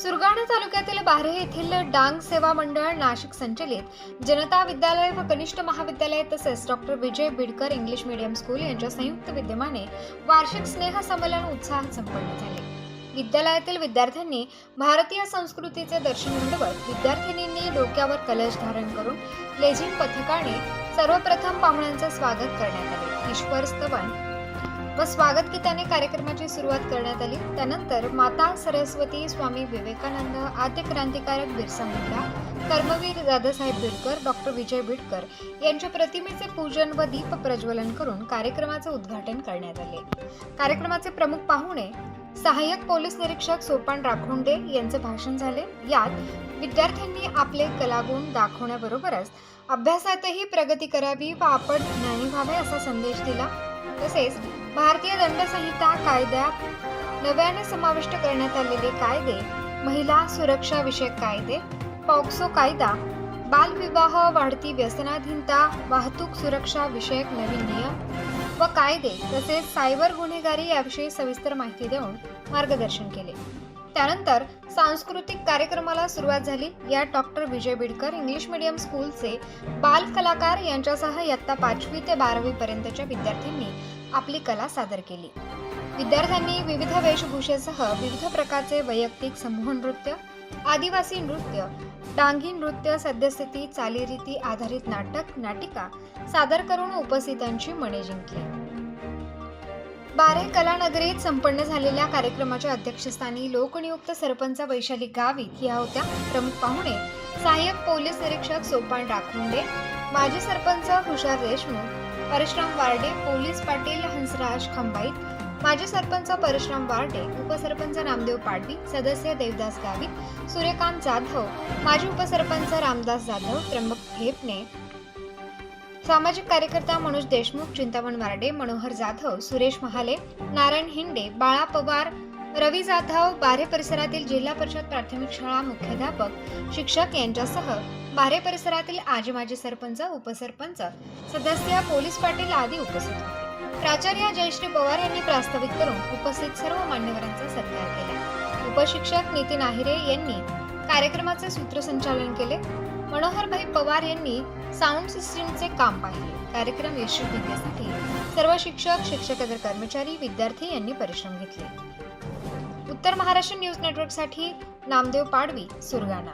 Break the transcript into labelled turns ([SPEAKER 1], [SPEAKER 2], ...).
[SPEAKER 1] सुरगाणा तालुक्यातील बारे येथील डांग सेवा मंडळ नाशिक संचलित जनता विद्यालय व कनिष्ठ महाविद्यालय तसेच doctor Vijay Bidkar English medium school यांच्या संयुक्त विद्यमाने वार्षिक स्नेह संमेलन उत्साहात संपन्न झाले. विद्यालयातील विद्यार्थ्यांनी भारतीय संस्कृतीचे दर्शन घडवत विद्यार्थिनींनी डोक्यावर कलश धारण करून लेझिम पथकाने सर्वप्रथम पाहुण्यांचे स्वागत करण्यात आले. ईश्वर स्तवन व स्वागत गीताने कार्यक्रमाची सुरुवात करण्यात आली. त्यानंतर माता सरस्वती स्वामी विवेकानंद आद्य क्रांतिकारक बिरसा मुंडा कर्मवीर दादासाहेब बिडकर डॉक्टर विजय बिडकर यांच्या प्रतिमेचे पूजन व दीप प्रज्वलन करून कार्यक्रमाचे उद्घाटन करण्यात आले. कार्यक्रमाचे प्रमुख पाहुणे सहाय्यक पोलीस निरीक्षक सोपान राखोंडे यांचे भाषण झाले. यात विद्यार्थ्यांनी आपले कलागुण दाखवण्याबरोबरच अभ्यासातही प्रगती करावी व आपण ज्ञानी व्हावे असा संदेश दिला. तसेच भारतीय दंडसंहिता कायद्यात नव्याने समाविष्ट करण्यात आलेले कायदे महिला सुरक्षा विषयक कायदे पॉक्सो कायदा बालविवाह वाढती व्यसनाधीनता वाहतूक सुरक्षा विषयक नवीन नियम व कायदे तसेच सायबर गुन्हेगारी याविषयी सविस्तर माहिती देऊन मार्गदर्शन केले. त्यानंतर सांस्कृतिक कार्यक्रमाला सुरुवात झाली. यात doctor Vijay Bidkar English medium स्कूलचे बाल कलाकार यांच्यासह इयत्ता पाचवी ते बारावी पर्यंतच्या विद्यार्थ्यांनी आपली कला सादर केली. विद्यार्थ्यांनी विविध वेशभूषेसह विविध प्रकारचे वैयक्तिक समूह नृत्य आदिवासी नृत्य डांगी नृत्य सद्यस्थिती चालीरीती आधारित नाटक नाटिका सादर करून उपस्थितांची मने जिंकली. बारे कलानगरीत संपन्न झालेल्या कार्यक्रमाच्या अध्यक्षस्थानी लोकनियुक्त सरपंच वैशाली गावित या होत्या प्रमुख पाहुणे. सहाय्यक पोलीस निरीक्षक सोपान राखुंडे माजी सरपंच हुशार देशमुख परशुराम वार्डे पोलीस पाटील हंसराज खंबाईत माजी सरपंच परशुराम वार्डे उपसरपंच नामदेव पाटील सदस्य देवदास गावित सूर्यकांत जाधव माजी उपसरपंच रामदास जाधव त्र्यंबक ठेपणे सामाजिक कार्यकर्ता मनोज देशमुख चिंतामण वार्डे मनोहर जाधव सुरेश महाले नारायण हिंडे बाळा पवार रवी जाधव बारे परिसरातील जिल्हा परिषद प्राथमिक शाळा मुख्याध्यापक शिक्षक यांच्यासह बारे परिसरातील आजी माजी सरपंच उपसरपंच सदस्य पोलीस पाटील आदी उपस्थित होते. प्राचार्य जयश्री पवार यांनी प्रास्ताविक करून उपस्थित सर्व मान्यवरांचा सत्कार केला. उपशिक्षक नितीन आहिरे यांनी कार्यक्रमाचे सूत्रसंचालन केले. मनोहरभाई पवार यांनी साऊंड सिस्टीमचे काम पाहिले. कार्यक्रम यशस्वीतेसाठी सर्व शिक्षक शिक्षकेतर कर्मचारी विद्यार्थी यांनी परिश्रम घेतले. उत्तर महाराष्ट्र न्यूज नेटवर्कसाठी नामदेव पाडवी सुरगाणा.